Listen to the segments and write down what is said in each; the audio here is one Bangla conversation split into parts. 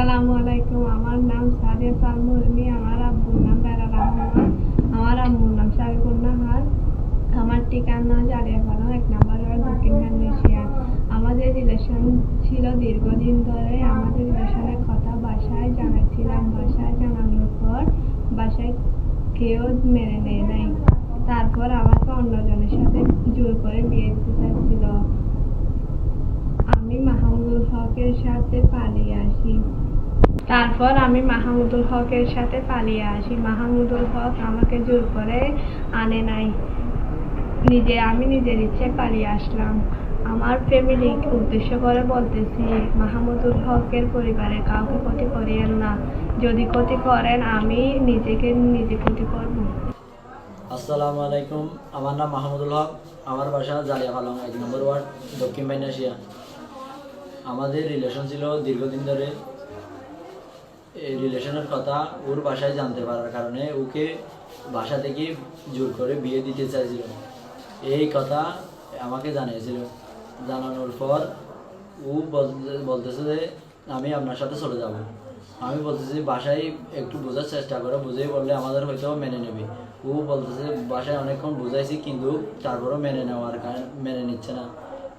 আসসালামু আলাইকুম। আমার নাম সাদিয়া সালমুরনি আমার আব্বুর নাম বেড়া রহমান। আমার আম্মুর নাম সাবিকুন্না হার আমার ঠিকানা জারিয়াপাড়া এক নম্বর ওয়ার্ড দক্ষিণ মালয়েশিয়া আমাদের রিলেশন ছিল দীর্ঘদিন ধরে, আমাদের রিলেশনের কথা বাসায় জানাচ্ছিলাম। বাসায় জানানোর পর বাসায় কেউ মেনে নেয় নাই। তারপর আমাকে অন্যজনের সাথে জোর করে বিয়ে দিতে চাচ্ছিল আমি মাহমুদুল হকের সাথে পালিয়ে আসি তারপর আমি মাহমুদুল হকের সাথে পালিয়ে আসি। মাহমুদুল হক আমাকে জোর করে আনে নাই। নিজে, আমি নিজের ইচ্ছে পালিয়ে আসলাম। আমার ফ্যামিলি উদ্দেশ্য করে বলতেছি, মাহমুদুল হকের পরিবারের কাউকে ক্ষতি করিয়েন না। যদি ক্ষতি করেন, আমি নিজেকে নিজে ক্ষতি করব। আসসালামু আলাইকুম। আমার নাম মাহমুদুল হক। আমার বাসা জালিয়া পালং, এক নম্বর ওয়ার্ড, দক্ষিণ বাইনাসিয়া আমাদের রিলেশন ছিল দীর্ঘদিন ধরে এই রিলেশনের কথা ওর বাসায় জানতে পারার কারণে ওকে বাসা থেকে জোর করে বিয়ে দিতে চাইছিল। এই কথা আমাকে জানিয়েছিল। জানানোর পর ও বলতেছে যে, আমি আপনার সাথে চলে যাব। আমি বলতেছি, বাসায় একটু বোঝার চেষ্টা করো, বুঝেই বললে আমাদের হয়তো মেনে নেবে। ও বলতেছে, বাসায় অনেকক্ষণ বুঝাইছি, কিন্তু তারপরও মেনে নেওয়ার মেনে নিচ্ছে না।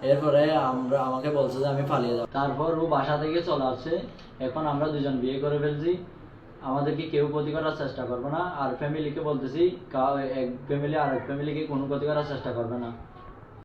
এরপরে আমরা, আমাকে বলছে যে আমি পালিয়ে যাব। তারপর ও বাসা থেকে চলে আসছে। এখন আমরা দুজন বিয়ে করে ফেলছি। আমাদেরকে কেউ ক্ষতি করার চেষ্টা করবে না। আর ফ্যামিলিকে বলতেছি এক ফ্যামিলি আর এক ফ্যামিলিকে কোনো ক্ষতি করার চেষ্টা করবে না।